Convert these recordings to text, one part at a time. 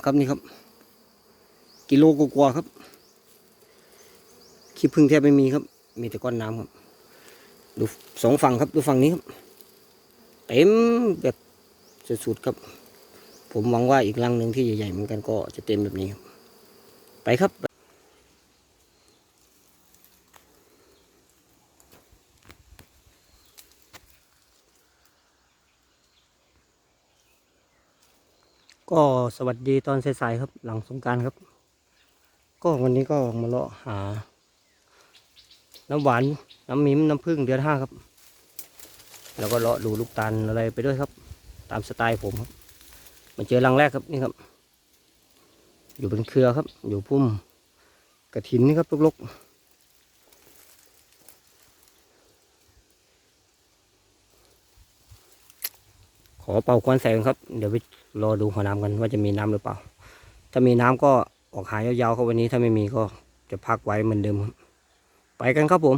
ากครับนี่ครับ กิโลกว่าครับขี้พึ่งแทบไม่มีครับ มีแต่ก้อนน้ำครับ ดูสองฝั่งครับดูฝั่งนี้ครับ เต็มแบบสุดๆครับ ผมหวังว่าอีกรังหนึ่งที่ใหญ่ๆเหมือนกันก็จะเต็มแบบนี้ครับ ไปครับ ก็สวัสดีตอนสายๆครับ หลังสงการครับ ก็วันนี้ก็มาเลาะหา น้ำหวานน้ำมิ้มน้ำผึ้งเดือนห้าครับ แล้วก็เลาะดูลูกตาลอะไรไปด้วยครับ ตามสไตล์ผมครับมาเจอรังแรกครับนี่ครับ อยู่เป็นเครือครับ อยู่พุ่มกระถินนี่ครับลกๆ ขอเป่าควันแสงครับ เดี๋ยวไปรอดูหัวน้ำกันว่าจะมีน้ำหรือเปล่า ถ้ามีน้ำก็ออกหายยาวๆครับวันนี้ถ้าไม่มีก็จะพักไว้เหมือนเดิมครับไปกันครับผม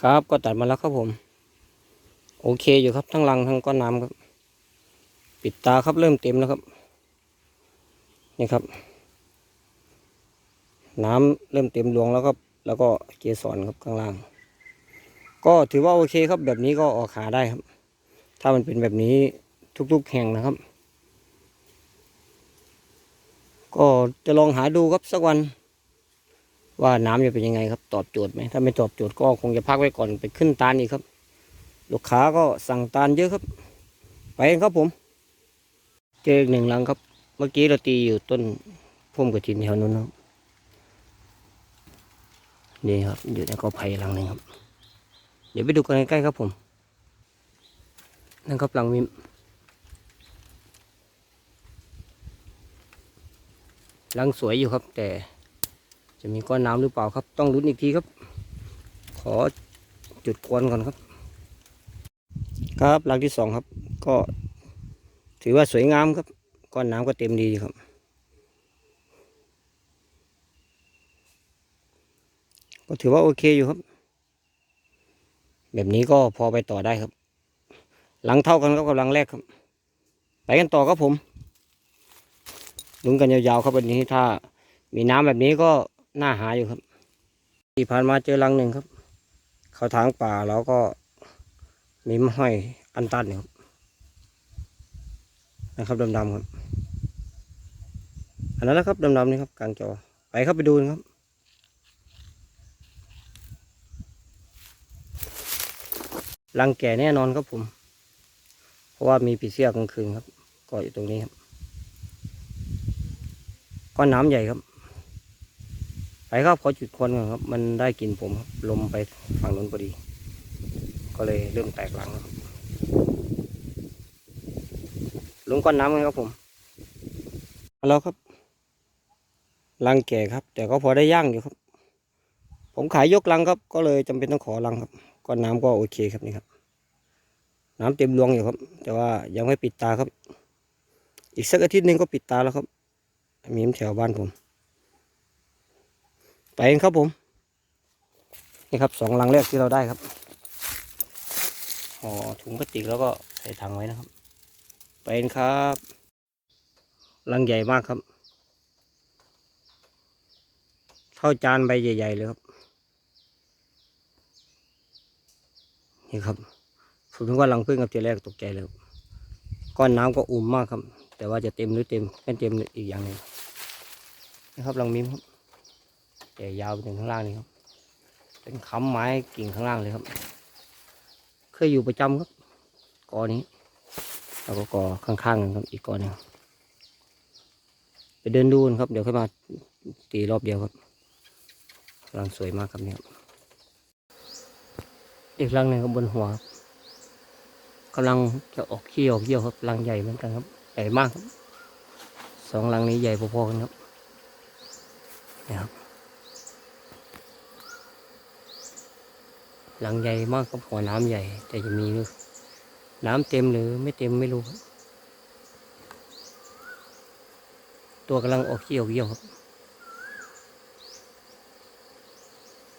ครับก็ตัดมาแล้วครับผม โอเคอยู่ครับทั้งรังทั้งก้อนน้ำครับ ปิดตาครับเริ่มเต็มแล้วครับ นี่ครับ น้ำเริ่มเต็มดวงแล้วครับ แล้วก็เกสรครับข้างล่าง ก็ถือว่าโอเคครับแบบนี้ก็ออกขาได้ครับ ถ้ามันเป็นแบบนี้ ทุกๆแห่งนะครับ ก็จะลองหาดูครับสักวัน ว่าน้ำจะเป็นยังไงครับ ตอบโจทย์ไหมถ้าไม่ตอบโจทย์ก็คงจะพักไว้ก่อนไปขึ้นตาลอีกครับ ลูกค้าก็สั่งตาลเยอะครับ ไปกันครับผม เจออีกหนึ่งรังครับ เมื่อกี้เราตีอยู่ต้นพุ่มกระถินแถวนู้นครับนี่ครับ อยู่ในกอไผ่รังหนึ่งครับ เดี๋ยวไปดูกันใกล้ๆครับผมนั่นครับรังมิม รังสวยอยู่ครับ แต่จะมีก้อนน้ำหรือเปล่าครับ ต้องลุ้นอีกทีครับ ขอจุดควนก่อนครับ ครับรังที่สองครับ ก็ถือว่าสวยงามครับ ก้อนน้ำก็เต็มดีครับ ก็ถือว่าโอเคอยู่ครับ แบบนี้ก็พอไปต่อได้ครับ หลังเท่ากันกับหลังแรกครับ ไปกันต่อครับผม ลุ้นกันยาวๆครับวันนี้ถ้า มีน้ำแบบนี้ก็น่าหาอยู่ครับ ที่ผ่านมาเจอรังหนึ่งครับ เขาทางป่าแล้วก็มีมห้อยอันตันครับนะครับดำๆครับอันนั้นนะครับดำๆนี่ครับกลางจอไปครับไปดูนครับรังแก่แน่นอนครับผม เพราะว่ามีปีเสียกลางคืนครับก็อยู่ตรงนี้ครับ ก้อนน้ำใหญ่ครับไปครับขอจุดควันก่อนครับ มันได้กลินผมครับลมไปฝั่งนู้นพอดี ก็เลยเริ่มแตกหลังครับลงก้อนน้ำกันครับผมมาแล้วครับรังแก่ครับ แต่ก็พอได้ย่างอยู่ครับ ผมขายยกลังครับ ก็เลยจำเป็นต้องขอลังครับก้อนน้ำก็โอเคครับนี่ครับ น้ำเต็มรวงอยู่ครับ แต่ว่ายังไม่ปิดตาครับ อีกสักอาทิตย์หนึ่งก็ปิดตาแล้วครับ มีมแถวบ้านผม ไปกันครับผม นี่ครับสองลังแรกที่เราได้ครับห่อถุงพลาสติกแล้วก็ใส่ถังไว้นะครับ ไปกันครับลังใหญ่มากครับ เท่าจานใบใหญ่ ๆ เลยครับ นี่ครับผมถึงว่าลังพึ่งกับทีแรกตกใจเลยก้อนน้ำก็อุ่มมากครับ แต่ว่าจะเต็มหรือเต็มไม่เต็มอีกอย่างหนึ่ง นะครับลังมิมครับแต่ยาวไปถึงข้างล่างนี่ครับ เป็นค้ำไม้กิ่งข้างล่างเลยครับ เคยอยู่ประจำครับกอนี้แล้วก็กอข้างๆกันครับอีกกอหนึงไปเดินดูนครับ เดี๋ยวค่อยมาตีรอบเดียวครับกำลังสวยมากครับเนี่ยอีกรังหนึ่งครับบนหัวครับกำลังจะออกเขี้ออกเยี่ยวครับรังใหญ่เหมือนกันครับ ใหญ่มากครับสองรังนี้ใหญ่พอๆกันครับ นี่ครับหลังใหญ่มากครับหัวน้ำใหญ่ แต่จะมีน้ำเต็มหรือไม่เต็มไม่รู้ครับตัวกำลังออกเขี้ออกเยี่ยวครับ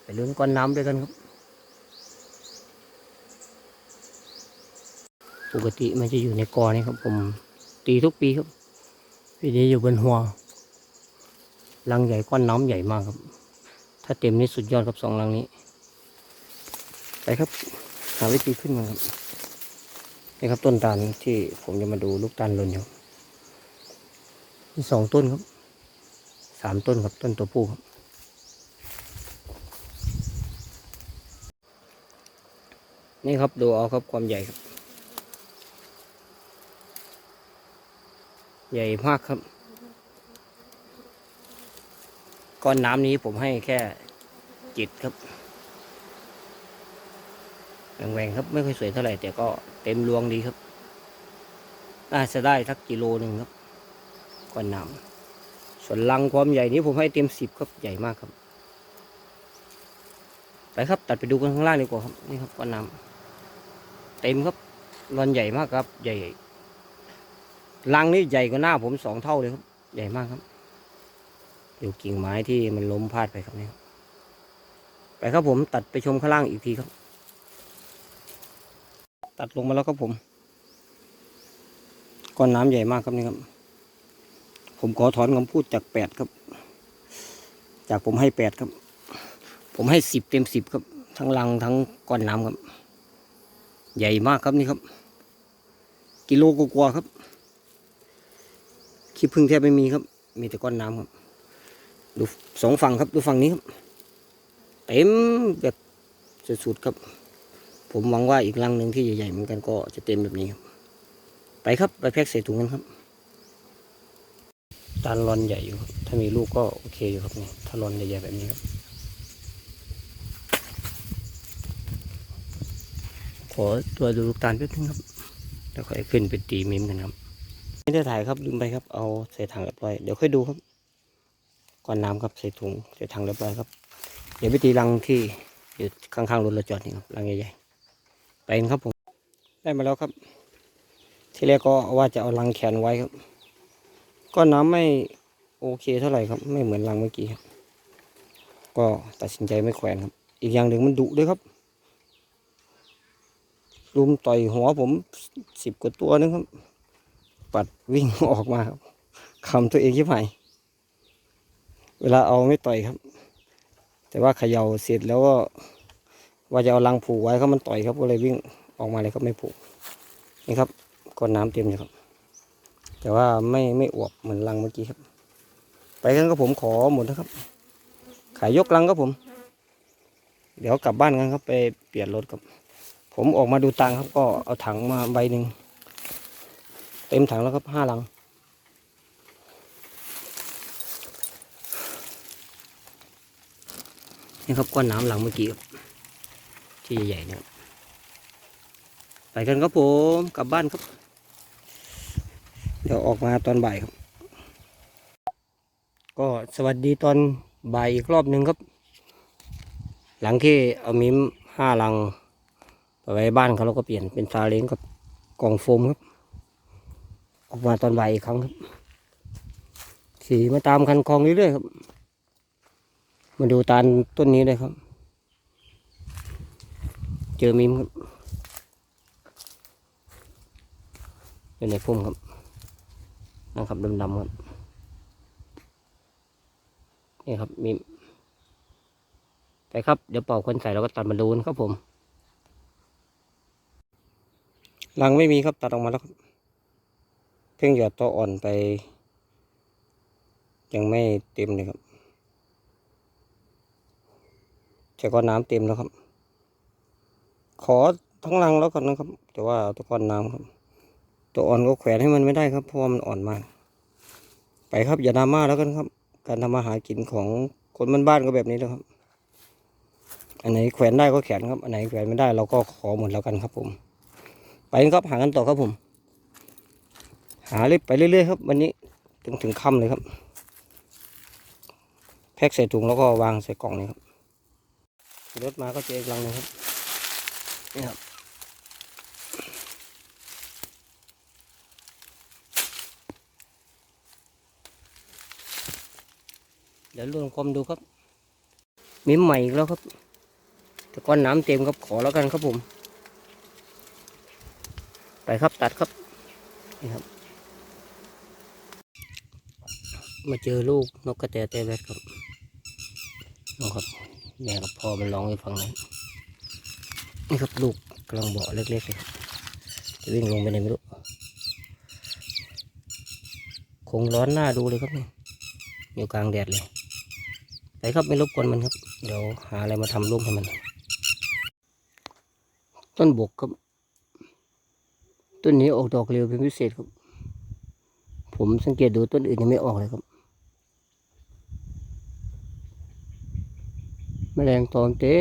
ไปลุ้นก้อนน้ำด้วยกันครับ ปกติมันจะอยู่ในกอนี่ครับ ผมตีทุกปีครับปีนี้อยู่บนหัว รังใหญ่ก้อนน้ำใหญ่มากครับ ถ้าเต็มนี่สุดยอดครับสองรังนี้ ไปครับ หาวิธีขึ้นมาครับนี่ครับต้นตาลที่ผมจะมาดูลูกตาลหล่นอยู่มีสองต้นครับสามต้นครับต้นตัวผู้ครับนี่ครับดูเอาครับความใหญ่ครับ ใหญ่มากครับ ก้อนน้ำนี้ผมให้แค่จิตครับแหวงๆครับไม่ค่อยสวยเท่าไหร่แต่ก็เต็มรวงดีครับน่าจะได้สักกิโลหนึ่งครับก้อนน้ำส่วนลังความใหญ่นี้ผมให้เต็มสิบครับใหญ่มากครับ ไปครับตัดไปดูกันข้างล่างดีกว่าครับนี่ครับก้อนน้ำเต็มครับรอนใหญ่มากครับ ใหญ่ลังนี่ใหญ่กว่าหน้าผมสองเท่าเลยครับ ใหญ่มากครับ อยู่กิ่งไม้ที่มันล้มพาดไปครับนี่ครับไปครับผมตัดไปชมข้างล่างอีกทีครับ ตัดลงมาแล้วครับผมก้อนน้ำใหญ่มากครับนี่ครับ ผมขอถอนคำพูดจากแปดครับ จากผมให้แปดครับ ผมให้สิบเต็มสิบครับ ทั้งลังทั้งก้อนน้ำครับ ใหญ่มากครับนี่ครับ กิโลกว่าครับขี้พึ่งแทบไม่มีครับ มีแต่ก้อนน้ำครับ ดูสองฝั่งครับดูฝั่งนี้ครับเต็มแบบสุดๆครับ ผมหวังว่าอีกรังหนึ่งที่ใหญ่ๆเหมือนกันก็จะเต็มแบบนี้ครับ ไปครับไปแพ็กใส่ถุงกันครับตาลรอนใหญ่อยู่ครับถ้ามีลูกก็โอเคอยู่ครับนี่ถ้ารอนใหญ่ๆแบบนี้ครับ ขอตัวดูลูกตาลแป๊บนึงครับแล้วค่อยขึ้นไปตีมิมกันครับ ไม่ได้ถ่ายครับลืมไปครับเอาใส่ถังเรียบร้อยเดี๋ยวค่อยดูครับ ก่อนน้ำครับใส่ถุงใส่ถังเรียบร้อยครับ เดี๋ยวไปตีรังที่อยู่ข้างๆรถเราจอดนี่ครับรังใหญ่ๆไปนครับผม ได้มาแล้วครับ ที่แรกก็ว่าจะเอารังแขนไว้ครับก้อนน้ำไม่โอเคเท่าไหร่ครับ ไม่เหมือนรังเมื่อกี้ครับ ก็ตัดสินใจไม่แขวนครับ อีกอย่างหนึ่งมันดุด้วยครับลุมต่อยหัวผมสิบกว่าตัวนึงครับ ปัดวิ่งออกมาครับคำตัวเองชิบหาย เวลาเอาไม่ต่อยครับ แต่ว่าเขย่าเสร็จแล้วก็ว่าจะเอาลังผูกไว้เขามันต่อยครับก็เลยวิ่งออกมาเลยครับไม่ผูกนี่ครับก้อนน้ำเต็มเลยครับ แต่ว่าไม่ไม่อวบเหมือนลังเมื่อกี้ครับ ไปกันก็ผมขอหมดนะครับ ขายยกลังครับผม เดี๋ยวกลับบ้านกันครับ ไปเปลี่ยนรถครับ ผมออกมาดูตังค์ครับ ก็เอาถังมาใบหนึ่งเต็มถังแล้วครับห้าลัง นี่ครับก้อนน้ำหลังเมื่อกี้ครับที่ใหญ่ๆเนะครับไปกันครับผมกลับบ้านครับ เดี๋ยวออกมาตอนบ่ายครับ ก็สวัสดีตอนบ่ายอีกรอบหนึ่งครับ หลังที่เอามิมห้าหลังไปไว้บ้านเขาแล้วก็เปลี่ยนเป็นซาเล้งกับกล่องโฟมครับ ออกมาตอนบ่ายอีกครั้งครับขี่มาตามคันคลองเรื่อยๆครับ มาดูตาลต้นนี้เลยครับ เจอมิมครับอยู่ในพุ่มครับนะครับดำๆครับนี่ครับมิมไปครับ เดี๋ยวเป่าคนใส่แล้วก็ตัดมาดูนครับผมรังไม่มีครับตัดออกมาแล้วครับเพิ่งหยอดตัวอ่อนไป ยังไม่เต็มเลยครับ แต่ก็น้ำเต็มแล้วครับ ขอทั้งรังแล้วกันนะครับ แต่ว่าตัวก้อนน้ำครับ ตัวอ่อนก็แขวนให้มันไม่ได้ครับเพราะมันอ่อนมาก ไปครับอย่าดราม่าแล้วกันครับ การทำมาหากินของคนบ้านๆก็แบบนี้แล้วครับ อันไหนแขวนได้ก็แขวนครับ อันไหนแขวนไม่ได้เราก็ขอหมดแล้วกันครับ ผม ไปครับหากันต่อครับผม หาเลยไปเรื่อยๆครับ วันนี้ถึงถึงค่ำเลยครับ แพ็กใส่ถุงแล้วก็วางใส่กล่องนี่ครับ รถมาก็เจออีกลังหนึงครับ นี่ครับเดี๋ยวลองคอมดูครับมิมใหม่อีกแล้วครับ แต่ก้อนน้ำเต็มครับขอแล้วกันครับผม ไปครับตัดครับ นี่ครับ มาเจอลูกนกกระแตเตแวดครับนะครับ แม่กับพ่อมันร้องให้ฟังนั้นนี่ครับลูกกำลังเบาะเล็กๆเลยจะวิ่งลงไปไหนไม่รู้คงร้อนหน้าดูเลยครับนี่อยู่กลางแดดเลยไปครับไม่รบกวนมันครับ เดี๋ยวหาอะไรมาทำร่มให้มัน ต้นบกครับ ต้นนี้ออกดอกเร็วเป็นพิเศษครับ ผมสังเกตดูต้นอื่นยังไม่ออกเลยครับ แมลงตอมเต็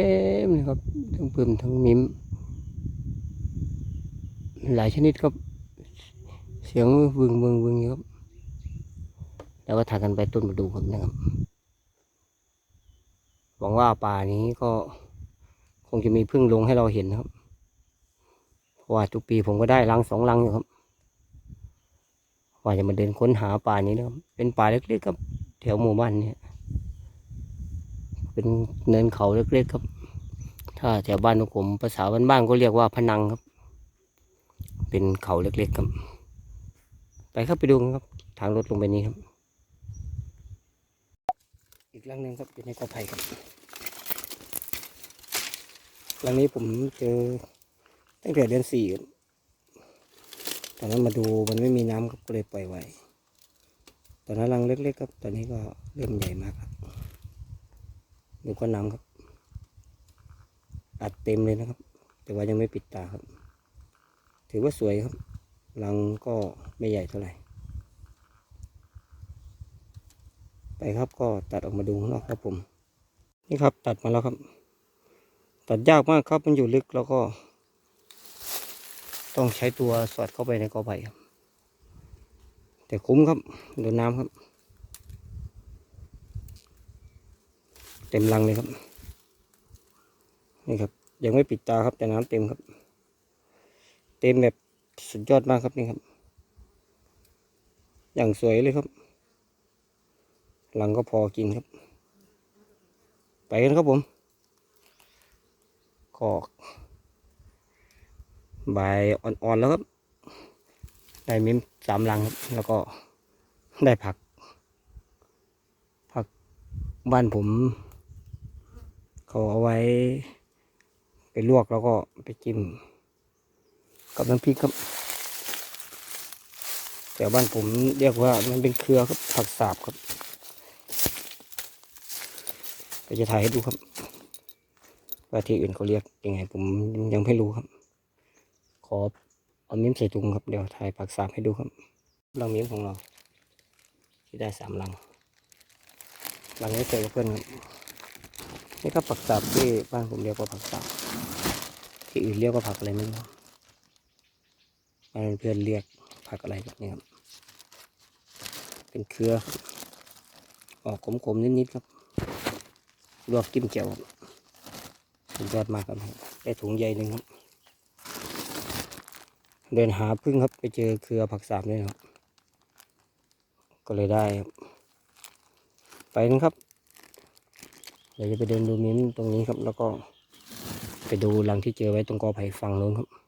มเลยครับทั้งปึมทั้งมิมหลายชนิดครับ เสียงวึงวึงวึงอยู่ครับแล้วก็ถ่ายกันไปต้นมาดูครับนะครับหวังว่าป่านี้ก็คงจะมีพึ่งลงให้เราเห็นครับเพราะว่าทุกปีผมก็ได้รังสองรังอยู่ครับว่าจะมาเดินค้นหาป่านี้นะครับเป็นป่าเล็กๆครับแถวหมู่บ้านเนี่ย เป็นเนินเขาเล็กๆครับ ถ้าแถวบ้านของผมภาษาบ้านๆก็เรียกว่าพนังครับ เป็นเขาเล็กๆครับ ไปครับไปดูกันครับ ทางรถลงไปนี้ครับ อีกลังหนึ่งครับอยู่ในกอไผ่ครับลังนี้ผมเจอตั้งแต่เดือนสี่ตอนนั้นมาดูมันไม่มีน้ำครับก็เลยปล่อยไว้ตอนนั้นรังเล็กๆครับ ตอนนี้ก็เริ่มใหญ่มากครับ ดูก้อนน้ำครับ อัดเต็มเลยนะครับ แต่ว่ายังไม่ปิดตาครับ ถือว่าสวยครับรังก็ไม่ใหญ่เท่าไหร่ ไปครับก็ตัดออกมาดูข้างนอกครับผม นี่ครับตัดมาแล้วครับ ตัดยากมากครับมันอยู่ลึกแล้วก็ ต้องใช้ตัวสอดเข้าไปในกอไผ่ครับ แต่คุ้มครับโดนน้ำครับ เต็มรังเลยครับ นี่ครับ ยังไม่ปิดตาครับแต่น้ำเต็มครับ เต็มแบบสุดยอดมากครับนี่ครับ อย่างสวยเลยครับรังก็พอกินครับ ไปกันครับผมกอกใบอ่อนๆแล้วครับ ได้มิมสามรังครับ แล้วก็ได้ผัก ผักบ้านผม เขาเอาไว้ ไปลวกแล้วก็ไปจิ้มกับน้ำพริกครับแต่บ้านผมเรียกว่ามันเป็นเครือครับผักสาบครับเดี๋ยวจะถ่ายให้ดูครับ ว่าที่อื่นเขาเรียกยังไง ผมยังไม่รู้ครับ ขอเอามิ้มใส่ถุงครับเดี๋ยวถ่ายผักสาบให้ดูครับรังมิ้มของเรา ที่ได้สามรังรังนี้เจอกับเพื่อนครับ นี่ก็ผักสาบที่บ้านผมเรียกว่าผักสาบที่อื่นเรียกว่าผักอะไรไม่รู้บ้านเพื่อนเรียกผักอะไรแบบนี้ครับเป็นเครือ ออกขมๆนิดๆครับลวกจิ้มแจ่วสุดยอดมากครับได้ถุงใหญ่หนึ่งครับ เดินหาพึ่งครับไปเจอเครือผักสาบนี่ครับ ก็เลยได้ครับ ไปนะครับ ดี๋ยวจะไปเดินดูมิ้นตรงนี้ครับ แล้วก็ไปดูรังที่เจอไว้ตรงกอไผ่ฝั่งนู้นครับ